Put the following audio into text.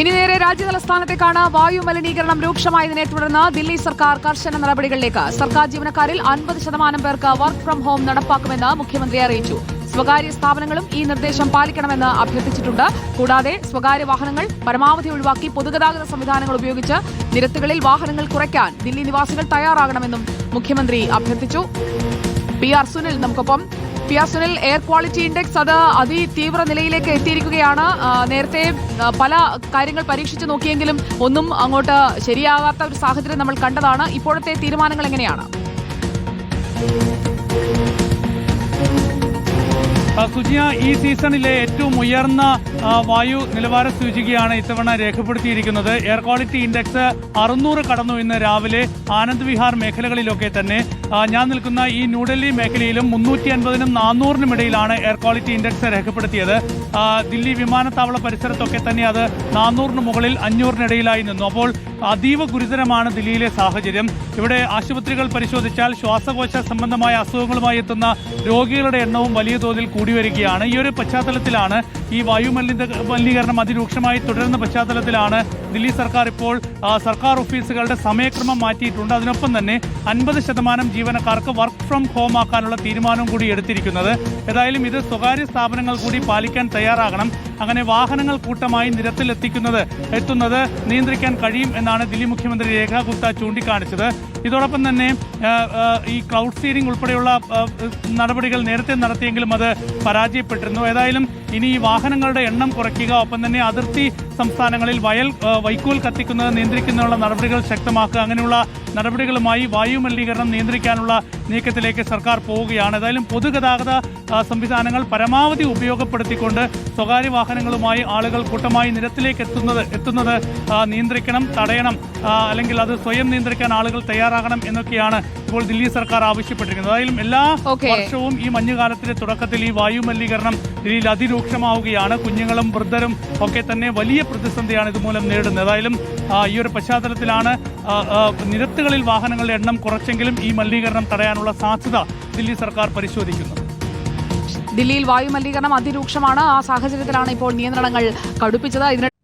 ഇനി നേരെ രാജ്യതലസ്ഥാനത്തേക്കാണ് വായു മലിനീകരണം രൂക്ഷമായതിനെ തുടർന്ന് ദില്ലി സർക്കാർ കർശന നടപടികളിലേക്ക്. സർക്കാർ ജീവനക്കാരിൽ അൻപത് ശതമാനം പേർക്ക് വർക്ക് ഫ്രം ഹോം നടപ്പാക്കുമെന്ന് മുഖ്യമന്ത്രി അറിയിച്ചു. സ്വകാര്യ സ്ഥാപനങ്ങളും ഈ നിർദ്ദേശം പാലിക്കണമെന്ന് അഭ്യർത്ഥിച്ചിട്ടുണ്ട്. കൂടാതെ സ്വകാര്യ വാഹനങ്ങൾ പരമാവധി ഒഴിവാക്കി പൊതുഗതാഗത സംവിധാനങ്ങൾ ഉപയോഗിച്ച് നിരത്തുകളിൽ വാഹനങ്ങൾ കുറയ്ക്കാൻ ദില്ലി നിവാസികൾ തയ്യാറാകണമെന്നും മുഖ്യമന്ത്രി അഭ്യർത്ഥിച്ചു. പി ആർ സുനിൽ നമുക്കൊപ്പം P R Sunil air quality index അത് അതിതീവ്ര നിലയിലേക്ക് എത്തിയിരിക്കുകയാണ്. നേരത്തെ പല കാര്യങ്ങൾ പരീക്ഷിച്ച് നോക്കിയെങ്കിലും ഒന്നും അങ്ങോട്ട് ശരിയാകാത്ത ഒരു സാഹചര്യം നമ്മൾ കണ്ടതാണ്. ഇപ്പോഴത്തെ തീരുമാനങ്ങൾ എങ്ങനെയാണ്? സുജിയ ഈ സീസണിലെ ഏറ്റവും ഉയർന്ന വായു നിലവാര സൂചികയാണ് ഇത്തവണ രേഖപ്പെടുത്തിയിരിക്കുന്നത്. എയർ ക്വാളിറ്റി ഇൻഡെക്സ് അറുന്നൂറ് കടന്നു ഇന്ന് രാവിലെ ആനന്ദ് വിഹാർ മേഖലകളിലൊക്കെ തന്നെ. ഞാൻ നിൽക്കുന്ന ഈ ന്യൂഡൽഹി മേഖലയിലും മുന്നൂറ്റി അൻപതിനും നാനൂറിനും ഇടയിലാണ് എയർ ക്വാളിറ്റി ഇൻഡെക്സ് രേഖപ്പെടുത്തിയത്. ദില്ലി വിമാനത്താവള പരിസരത്തൊക്കെ തന്നെ അത് നാനൂറിന് മുകളിൽ അഞ്ഞൂറിനിടയിലായി നിന്നു. അപ്പോൾ അതീവ ഗുരുതരമാണ് ദില്ലിയിലെ സാഹചര്യം. ഇവിടെ ആശുപത്രികൾ പരിശോധിച്ചാൽ ശ്വാസകോശ സംബന്ധമായ അസുഖങ്ങളുമായി എത്തുന്ന രോഗികളുടെ എണ്ണവും വലിയ തോതിൽ കൂടി വരികയാണ്. ഈ ഒരു പശ്ചാത്തലത്തിലാണ് ഈ വായു മലിന മലിനീകരണം അതിരൂക്ഷമായി തുടരുന്ന പശ്ചാത്തലത്തിലാണ് ദില്ലി സർക്കാർ ഇപ്പോൾ സർക്കാർ ഓഫീസുകളുടെ സമയക്രമം മാറ്റിയിട്ടുണ്ട്. അതിനൊപ്പം തന്നെ അൻപത് ശതമാനം ജീവനക്കാർക്ക് വർക്ക് ഫ്രം ഹോം ആക്കാനുള്ള തീരുമാനവും കൂടി എടുത്തിരിക്കുന്നത്. ഏതായാലും ഇത് സ്വകാര്യ സ്ഥാപനങ്ങൾ കൂടി പാലിക്കാൻ തയ്യാറാകണം. അങ്ങനെ വാഹനങ്ങൾ കൂട്ടമായി നിരത്തിൽ എത്തിക്കുന്നത് എത്തുന്നത് നിയന്ത്രിക്കാൻ കഴിയും എന്നാണ് ദില്ലി മുഖ്യമന്ത്രി രേഖ ഗുപ്ത ചൂണ്ടിക്കാണിച്ചത്. ഇതോടൊപ്പം തന്നെ ഈ ക്ലൗഡ് സീഡിംഗ് ഉൾപ്പെടെയുള്ള നടപടികൾ നേരത്തെ നടത്തിയെങ്കിലും അത് പരാജയപ്പെട്ടിരുന്നു. ഏതായാലും ഇനി ഈ വാഹനങ്ങളുടെ എണ്ണം കുറയ്ക്കുക ഒപ്പം തന്നെ അതിർത്തി സംസ്ഥാനങ്ങളിൽ വയൽ വൈക്കോൽ കത്തിക്കുന്നത് നിയന്ത്രിക്കുന്നതിനുള്ള നടപടികൾ ശക്തമാക്കുക. അങ്ങനെയുള്ള നടപടികളുമായി വായു മലിനീകരണം നിയന്ത്രിക്കാനുള്ള നീക്കത്തിലേക്ക് സർക്കാർ പോവുകയാണ്. ഏതായാലും പൊതുഗതാഗത സംവിധാനങ്ങൾ പരമാവധി ഉപയോഗപ്പെടുത്തിക്കൊണ്ട് സ്വകാര്യ വാഹനങ്ങളുമായി ആളുകൾ കൂട്ടമായി നിരത്തിലേക്ക് എത്തുന്നത് എത്തുന്നത് നിയന്ത്രിക്കണം തടയണം അല്ലെങ്കിൽ അത് സ്വയം നിയന്ത്രിക്കാൻ ആളുകൾ തയ്യാറാകണം എന്നൊക്കെയാണ് ഇപ്പോൾ ദില്ലി സർക്കാർ ആവശ്യപ്പെട്ടിരിക്കുന്നത്. അതായാലും എല്ലാ വർഷവും ഈ മഞ്ഞുകാലത്തിലെ തുടക്കത്തിൽ ഈ വായു മലിനീകരണം ദില്ലിയിൽ അതിരൂക്ഷമാവുകയാണ്. കുഞ്ഞുങ്ങളും വൃദ്ധരും ഒക്കെ തന്നെ വലിയ പ്രതിസന്ധിയാണ് ഇതുമൂലം നേരിടുന്നത്. ഏതായാലും ഈ ഒരു പശ്ചാത്തലത്തിലാണ് നിരത്തുകളിൽ വാഹനങ്ങളുടെ എണ്ണം കുറച്ചെങ്കിലും ഈ മലിനീകരണം തടയാനുള്ള സാധ്യത ദില്ലി സർക്കാർ പരിശോധിക്കുന്നത് ദില്ലിയിൽ വായുമലീകരണം അതിരൂക്ഷമാണ്. ആ സാഹചര്യത്തിലാണ് ഇപ്പോൾ നിയന്ത്രണങ്ങൾ കടുപ്പിച്ചത്. ഇതിന്